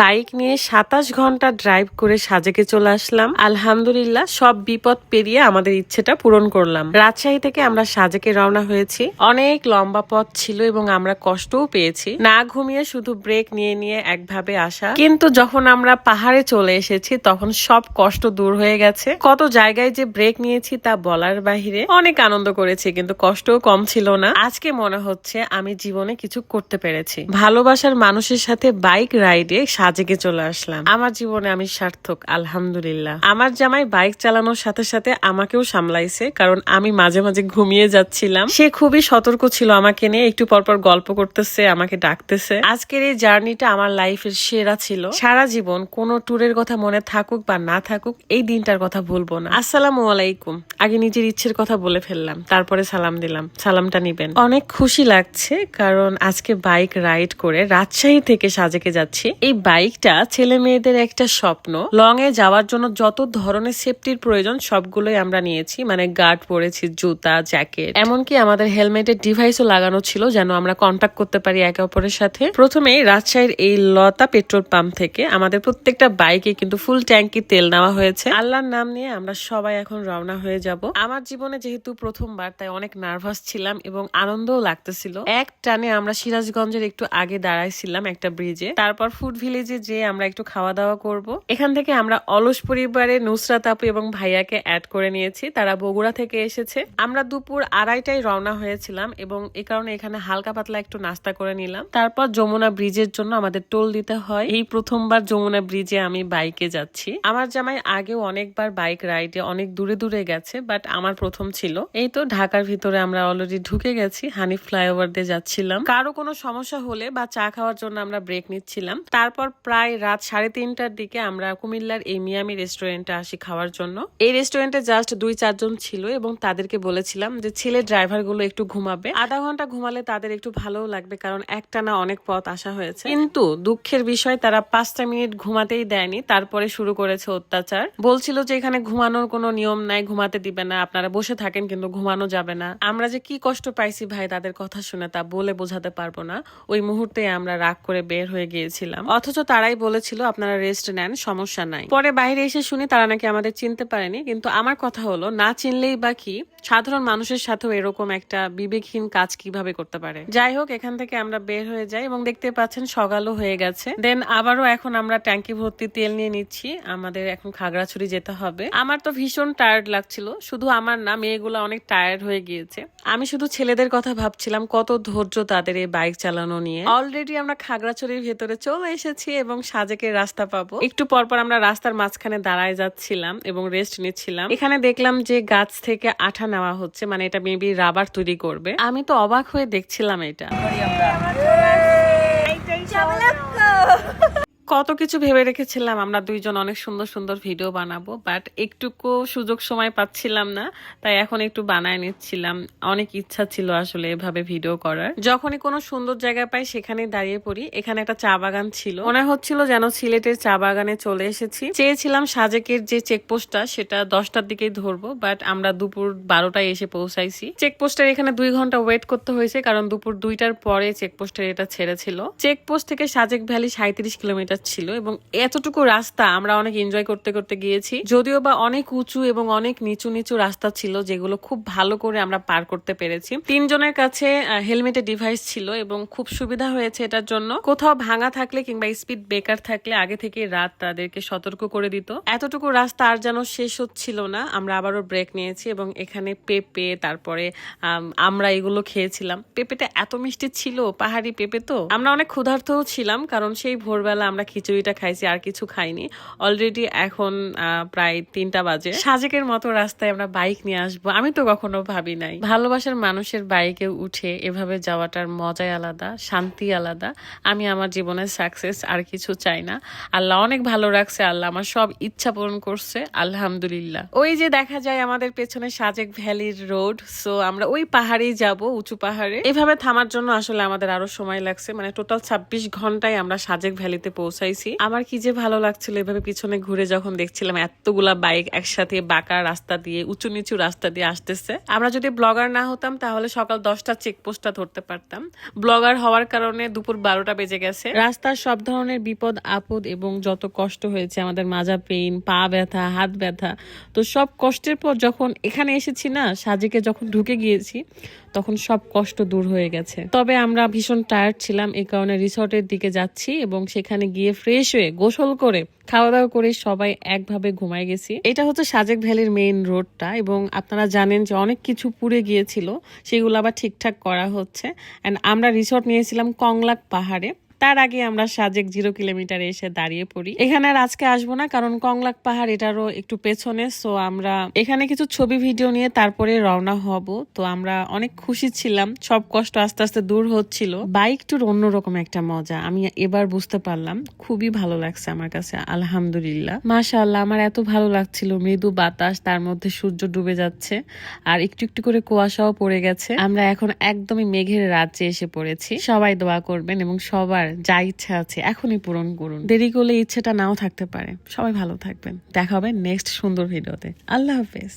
Bike নিয়ে সাতাশ ঘণ্টা ড্রাইভ করে সাজেকে চলে আসলাম। আলহামদুলিল্লাহ সব বিপদ পেরিয়ে আমাদের ইচ্ছেটা পূরণ করলাম। রাজশাহী থেকে আমরা সাজেকে রওনা হয়েছি। অনেক লম্বা পথ ছিল এবং আমরা কষ্টও পেয়েছি। না ঘুমিয়ে শুধু ব্রেক নিয়ে নিয়ে একভাবে আসা। কিন্তু যখন আমরা পাহাড়ে চলে এসেছি, তখন সব কষ্ট দূর হয়ে গেছে। কত জায়গায় যে ব্রেক নিয়েছি তা বলার বাহিরে অনেক আনন্দ করেছি, কিন্তু কষ্টও কম ছিল না। আজকে মনে হচ্ছে আমি জীবনে কিছু করতে পেরেছি। ভালোবাসার মানুষের সাথে বাইক রাইডে সাজেকে চলে আসলাম। আমার জীবনে আমি সার্থক, আলহামদুলিল্লাহ। আমার জামাই বাইক চালানোর সাথে সাথে আমাকেও সামলাইছে, কারণ আমি মাঝে মাঝে ঘুমিয়ে যাচ্ছিলাম। সে খুবই সতর্ক ছিল আমাকে নিয়ে, একটু পরপর গল্প করতেছে, আমাকে ডাকতেছে। আজকের এই জার্নিটা আমার লাইফের সেরা ছিল। সারা জীবন কোন ট্যুরের কথা মনে থাকুক বা না থাকুক, এই দিনটার কথা ভুলবো না। আসসালামু আলাইকুম। আগে নিজের ইচ্ছের কথা বলে ফেললাম, তারপরে সালাম দিলাম। সালামটা নিবেন। অনেক খুশি লাগছে, কারণ আজকে বাইক রাইড করে রাজশাহী থেকে সাজেকে যাচ্ছি। এই বাইকটা ছেলে মেয়েদের একটা স্বপ্ন। লং এ যাওয়ার জন্য যত ধরনের সেফটির প্রয়োজন, সবগুলোই আমরা নিয়েছি। মানে গার্ড পরেছি, জুতা জ্যাকেট এমনকি আমাদের হেলমেটের ডিভাইসও লাগানো ছিল যেন আমরা কন্ট্যাক্ট করতে পারি একে অপরের সাথে। প্রথমে রাজশাহীর এই লতা পেট্রোল পাম্প থেকে আমাদের প্রত্যেকটা বাইকে কিন্তু ফুল ট্যাঙ্কি তেল নেওয়া হয়েছে। আল্লাহর নাম নিয়ে আমরা সবাই এখন রওনা হয়ে যাব। আমার জীবনে যেহেতু প্রথমবার, তাই অনেক নার্ভাস ছিলাম এবং আনন্দও লাগতেছিল। এক টানে আমরা সিরাজগঞ্জের একটু আগে দাঁড়াইছিলাম একটা ব্রিজে তারপর ফুড ভিলেজে যে আমরা একটু খাওয়া দাওয়া করব। এখান থেকে আমরা অলস পরিবারে নুসরাত আপু এবং ভাইয়াকে অ্যাড করে নিয়েছি। তারা বগুড়া থেকে এসেছে। আমরা দুপুর আড়াইটায় রওনা হয়েছিলাম এবং এ কারণে এখানে হালকা পাতলা একটু নাস্তা করে নিলাম। তারপর যমুনা ব্রিজের জন্য আমাদের টোল দিতে হয়। এই প্রথমবার যমুনা ব্রিজে আমি বাইকে যাচ্ছি। আমার জামাই আগেও অনেকবার বাইক রাইডে অনেক দূরে দূরে গেছে বাট আমার প্রথম ছিল। এই তো ঢাকার ভিতরে আমরা অলরেডি ঢুকে গেছি হানি ফ্লাইওভার দিয়ে যাচ্ছিলাম। কারও কোনো সমস্যা হলে বা চা খাওয়ার জন্য আমরা ব্রেক নিচ্ছিলাম। তারপর প্রায় রাত সাড়ে তিনটার দিকে আমরা কুমিল্লার এই মিয়ামি রেস্টুরেন্টে আসি খাওয়ার জন্য। এই রেস্টুরেন্টে জাস্ট দুই, চারজন ছিল এবং তাদেরকে বলেছিলাম যে ছেলে ড্রাইভারগুলো একটু ঘুমাবে। আধা ঘণ্টা ঘুমালে তাদের একটু ভালো লাগবে কারণ একটানা অনেক পথ আসা হয়েছে। কিন্তু দুঃখের বিষয়, তারা পাঁচটা মিনিট ঘুমাতেই দেয়নি, তারপরে শুরু করেছে অত্যাচার। বলছিল যে এখানে ঘুমানোর কোনো নিয়ম নাই, ঘুমাতে দিবে না, আপনারা বসে থাকেন কিন্তু ঘুমানো যাবে না। আমরা যে কি কষ্ট পাইছি ভাই তাদের কথা শুনে তা বলে বোঝাতে পারব না। ওই মুহূর্তে আমরা রাগ করে বের হয়ে গিয়েছিলাম। অথচ তারাই বলেছিল আপনারা রেস্ট নেন, সমস্যা নাই। পরে বাইরে এসে শুনি তারা নাকি আমাদের চিনতে পারেনি, কিন্তু আমার কথা হলো, না চিনলেই বা কি, সাধারণ মানুষের সাথেও এরকম একটা বিবেকহীন কাজ কীভাবে করতে পারে? যাই হোক, এখান থেকে আমরা বের হয়ে যাই এবং দেখতে পাচ্ছেন সকালও হয়ে গেছে। দেন আবারও এখন আমরা ট্যাঙ্কি ভর্তি তেল নিয়ে নিচ্ছি। আমাদের এখন খাগড়াছড়ি যেতে হবে। আমার তো ভীষণ টায়ার্ড লাগছিল। শুধু আমার না, মেয়েগুলো অনেক টায়ার্ড হয়ে গিয়েছে। আমি শুধু ছেলেদের কথা ভাবছিলাম, কত ধৈর্য তাদের এই বাইক চালানো নিয়ে। অলরেডি আমরা খাগড়াছড়ির ভেতরে চলে এসেছি। এবং সাজেকের রাস্তা পাবো। একটু পরপর আমরা রাস্তার মাঝখানে দাঁড়ায় যাচ্ছিলাম এবং রেস্ট নিচ্ছিলাম। এখানে দেখলাম যে গাছ থেকে আঠা নেওয়া হচ্ছে মানে এটা মেবি রাবার তৈরি করবে। আমি তো অবাক হয়ে দেখছিলাম এটা। কত কিছু ভেবে রেখেছিলাম। আমরা দুইজন অনেক সুন্দর সুন্দর ভিডিও বানাবো বাট একটুকু সুযোগ সময় পাচ্ছিলাম না, তাই এখন একটু বানায় নিচ্ছিলাম। অনেক ইচ্ছা ছিল আসলে এভাবে ভিডিও করার। যখনই কোনো সুন্দর জায়গা পাই সেখানে দাঁড়িয়ে পড়ি। এখানে একটা চা বাগান ছিল। মনে হচ্ছিল যেন সিলেটের চা বাগানে চলে এসেছি। চেয়েছিলাম সাজেকের যে চেকপোস্টটা, সেটা দশটার দিকেই ধরবো বাট আমরা দুপুর বারোটায় এসে পৌঁছাইছি। চেকপোস্টের এখানে দুই ঘণ্টা ওয়েট করতে হয়েছে, কারণ দুপুর দুইটার পরে চেকপোস্টের এটা ছেড়েছিল। চেকপোস্ট থেকে সাজেক ভ্যালি সাঁত্রিশ কিলোমিটার ছিল এবং এতটুকু রাস্তা আমরা অনেক এনজয় করতে করতে গিয়েছি। যদিও বা অনেক উঁচু এবং অনেক নিচু নিচু রাস্তা ছিল যেগুলো খুব ভালো করে আমরা পার করতে পেরেছি। তিনজনের কাছে হেলমেটের ডিভাইস ছিল এবং খুব সুবিধা হয়েছে এটার জন্য। কোথাও ভাঙা থাকলে কিংবা স্পিড ব্রেকার থাকলে আগে থেকে রাত তাদেরকে সতর্ক করে দিত। এতটুকু রাস্তা আর যেন শেষ হচ্ছিল না আমরা আবারও ব্রেক নিয়েছি এবং এখানে পেঁপে তারপরে আম, আমরা এগুলো খেয়েছিলাম। পেঁপেটা এত মিষ্টি ছিল পাহাড়ি পেঁপে তো। আমরা অনেক ক্ষুধার্তও ছিলাম কারণ সেই ভোরবেলা আমরা খিচুড়িটা খাইছি, আর কিছু খাইনি। অলরেডি এখন প্রায় তিনটা বাজে। সাজেকের মতো রাস্তায় আমরা বাইক নিয়ে আসব। আমি তো কখনো ভাবি নাই। ভালোবাসার মানুষের বাইকে উঠে এভাবে যাওয়াটার মজাই আলাদা, শান্তি আলাদা। আমি আমার জীবনের সাকসেস আর কিছু চাই না। আল্লাহ অনেক ভালো রাখছে, আল্লাহ আমার সব ইচ্ছা পূরণ করছে, আলহামদুলিল্লাহ। ওই যে দেখা যায় আমাদের পেছনে সাজেক ভ্যালির রোড সো আমরা ওই পাহাড়েই যাব, উঁচু পাহাড়ে। এভাবে থামার জন্য আসলে আমাদের আরও সময় লাগছে। মানে টোটাল ছাব্বিশ ঘন্টায় আমরা সাজেক ভ্যালিতে পৌঁছাই পৌঁছাইছি আমার কি যে ভালো লাগছিল এভাবে পিছনে ঘুরে যখন দেখছিলাম এতগুলা বাইক একসাথে বাঁকা রাস্তা দিয়ে উঁচু নিচু রাস্তা দিয়ে আসতেছে। আমরা যদি ব্লগার না হতাম তাহলে সকাল দশটা চেকপোস্টটা ধরতে পারতাম। ব্লগার হওয়ার কারণে দুপুর বারোটা বেজে গেছে। রাস্তার সব ধরনের বিপদ আপদ এবং যত কষ্ট হয়েছে আমাদের মাজা পেইন পা ব্যথা হাত ব্যথা তো সব কষ্টের পর যখন এখানে এসেছি না সাজেকে যখন ঢুকে গিয়েছি তখন সব কষ্ট দূর হয়ে গেছে। তবে আমরা ভীষণ টায়ার্ড ছিলাম এই কারণে রিসর্টের দিকে যাচ্ছি এবং সেখানে গিয়ে ফ্রেশ হয়ে গোসল করে খাওয়া দাওয়া করে সবাই একভাবে ঘুমায় গেছি। এটা হচ্ছে সাজেক ভ্যালির মেইন রোডটা এবং আপনারা জানেন যে অনেক কিছু পুড়ে গিয়েছিল, সেগুলো আবার ঠিকঠাক করা হচ্ছে। অ্যান্ড আমরা রিসর্ট নিয়েছিলাম কংলাক পাহাড়ে। তার আগে আমরা সাজেক জিরো কিলোমিটারে এসে দাঁড়িয়ে পড়ি। এখানে আর আজকে আসব না, কারণ কংলাক পাহাড় এটারও একটু পেছনে সো আমরা এখানে কিছু ছবি, ভিডিও নিয়ে তারপরে রওনা হব। তো আমরা অনেক খুশি ছিলাম, সব কষ্ট আস্তে আস্তে দূর হচ্ছিল। বাইক টুর অন্যরকম একটা মজা, আমি এবার বুঝতে পারলাম, খুবই ভালো লাগছে আমার কাছে, আলহামদুলিল্লাহ। মাশাআল্লাহ, আমার এত ভালো লাগছিল, মৃদু বাতাস, তার মধ্যে সূর্য ডুবে যাচ্ছে, আর একটু একটু করে কুয়াশাও পড়ে গেছে। আমরা এখন একদমই মেঘের রাজ্যে এসে পড়েছি, সবাই দোয়া করবেন এবং সবার যা ইচ্ছা আছে এখনই পূরণ করুন। দেরি করলে ইচ্ছেটা নাও থাকতে পারে। সবাই ভালো থাকবেন। দেখা হবে নেক্সট সুন্দর ভিডিওতে। আল্লাহ হাফেজ।